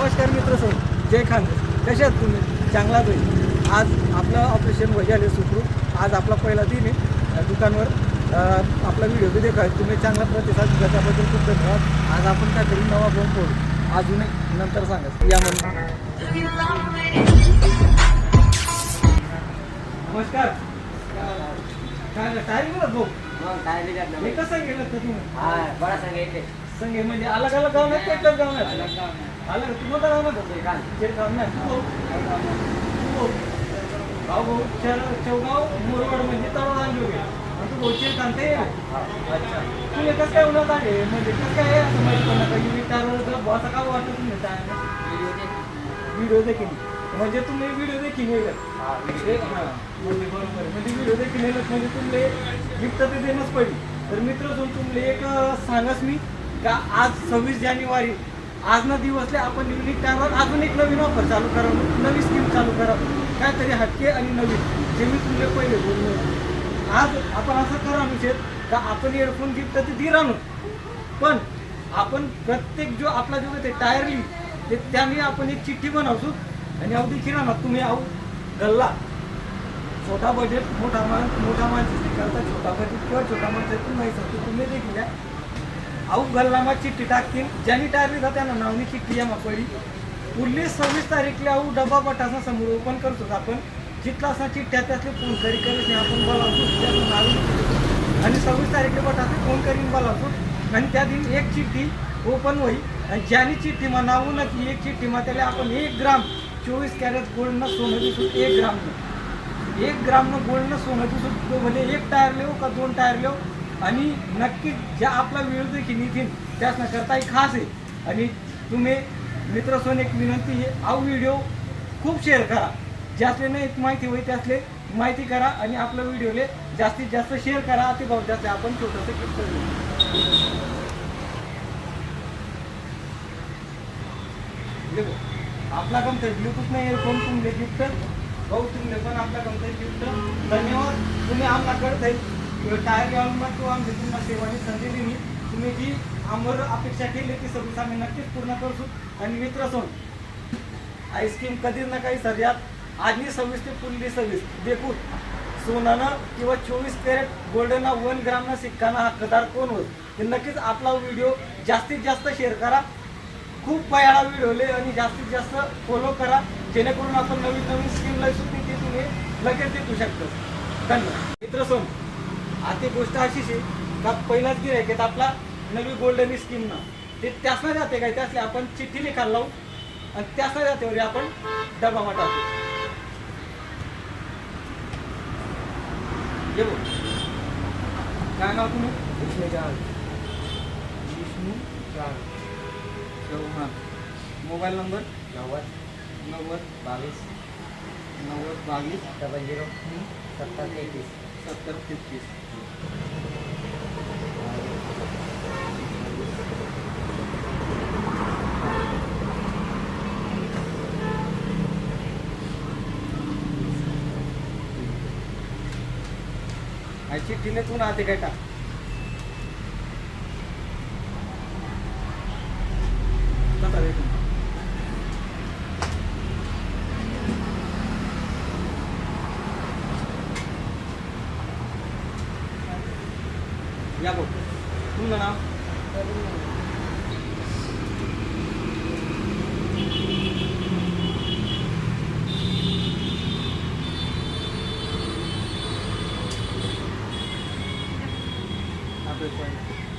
नमस्कार मित्र सर जय खान कसे आहात तुम्ही? चांगलाच होईल आज आपलं ऑपरेशन वजाले सुखरूप. आज आपला पहिला दिन आहे. दुकानवर आपला व्हिडिओ बी देखा तुम्ही चांगला प्रतिसाद दिला. त्याबद्दल खूप धन्यवाद. आज आपण काहीतरी नवा बॉम्ब फोडू अजून नंतर सांगा या नमस्कार. काय भाऊ? काय नाही हे कसं गेलं तुम्ही. हा संगे म्हणजे अलग अलग गाव नाही. एकच गाव नाही. भाऊ? चौगाव म्हणजे तळोदा जोगे आणि तू भाऊचे कांते अच्छा. तुला कसं काय उन्हात आले म्हणजे कसं काय असं माहिती बॉस का वाटतं तुम्ही व्हिडिओ देखील. म्हणजे तुम्ही व्हिडिओ देखील हा, म्हणजे बरोबर. म्हणजे व्हिडिओ देखील म्हणजे तुमले गिफ्ट ते देणंच पडली. तर मित्र जो तुमले एक अं, सांगस मी का आज सव्वीस जानेवारी आज ना दिवसले आपण युनिक टायमवर अजून एक नवीन ऑफर चालू करावं नवी स्कीम चालू करावं. काहीतरी हटके आणि नवीन जे मी तुमचे पहिले बोललो आज आपण असं करा अनुषेत का आपण इयरफोन गिफ्ट ते दे आणू पण आपण प्रत्येक जो आपला जो ते टायरली ते त्याने आपण एक चिठ्ठी बनवतो. आणि अवधी किराणा तुम्ही अहो गल्ला. छोटा बजेट मोठा मान मोठा माणसाची करता छोटा बजेट किंवा छोटा माणसाची माहिती तुम्ही देखील आऊ अहो गल्लामा चिठ्ठी टाकतील. ज्यांनी टायरली जाते ना नावनी चिठ्ठी या पडी पुढली सव्वीस तारीखला अहो डबा पटाचा समोर ओपन करतो आपण. जितला असा चिठ्ठ्या त्यातले फोन करी करीत नाही. आपण बोलावतो त्याचं नाव आणि सव्वीस तारीखला पटाचे फोन करीन बोलावतो. आणि त्या दिन एक चिठ्ठी ओपन होईल. आणि ज्यानी चिठ्ठी मा नावू की एक चिठ्ठी मा त्याला आपण एक ग्राम चोवीस कॅरेट गोल्डनं सोनं दिसून एक ग्रामनं एक ग्रामनं गोल्डनं सोनं दिसून म्हणजे एक टायर लेव का दोन टायर लेव आणि नक्की ज्या आपला विरोध की नितीन त्याच न करता एक खास आहे. आणि तुम्ही मित्र सोन एक विनंती आहे हा व्हिडिओ खूप शेअर करा. ज्यातले नाही एक माहिती होईल त्यातले माहिती करा आणि आपला व्हिडिओले जास्तीत जास्त शेअर करा. ते भाऊ जास्त आपण छोटंसं क्लिक करू. आपला कमते ब्लूटूथ नाही कोण तुमले गिफ्ट भाऊ तुमले पण आपला कमते गिफ्ट धन्यवाद. तुम्ही आम्हाला कळत आहे टायर मग तो तुम्हाला सेवानी संधी दिली. तुम्ही जी आम्हाला अपेक्षा केली ती सर्विस आम्ही नक्कीच पूर्ण करतो आणि मित्र सोन आईस्क्रीम कधीच ना काही सर्यात आजनी सव्वीस ते पुढली सव्वीस. देखून सोनानं किंवा चोवीस कॅरेट गोल्डन वन ग्रामनं सिक्काना हक्कदार कोण होत हे नक्कीच आपला व्हिडिओ जास्तीत जास्त शेअर करा. खूप पयाळा व्हिडिओले आणि जास्तीत जास्त फॉलो करा. जेणेकरून आपण नवीन नवीन स्कीम सुद्धा ती तुम्ही लगेच देऊ शकतो. धन्यवाद. मित्र सोन आता गोष्ट अशीच आहे का पहिलाच गिरायक आपला नवी गोल्डन स्कीम ना. ते त्यासना जाते काय त्यासले आपण चिठ्ठी लिखायला लावू आणि त्यासना जाते आपण डबा टाकू ये बोल. काय नाव तुम्ही विष्णू चव्हाण विष्णू चव्हाण मोबाईल नंबर? नव्वद. नव्वद बावीस. नव्वद बावीस. Double zero. हं, सत्तर तेहतीस सत्तर तेहतीस आणि चिठ्ठीने तू काय टाक कसा भेटून या बघ तुमचं नाव आपलं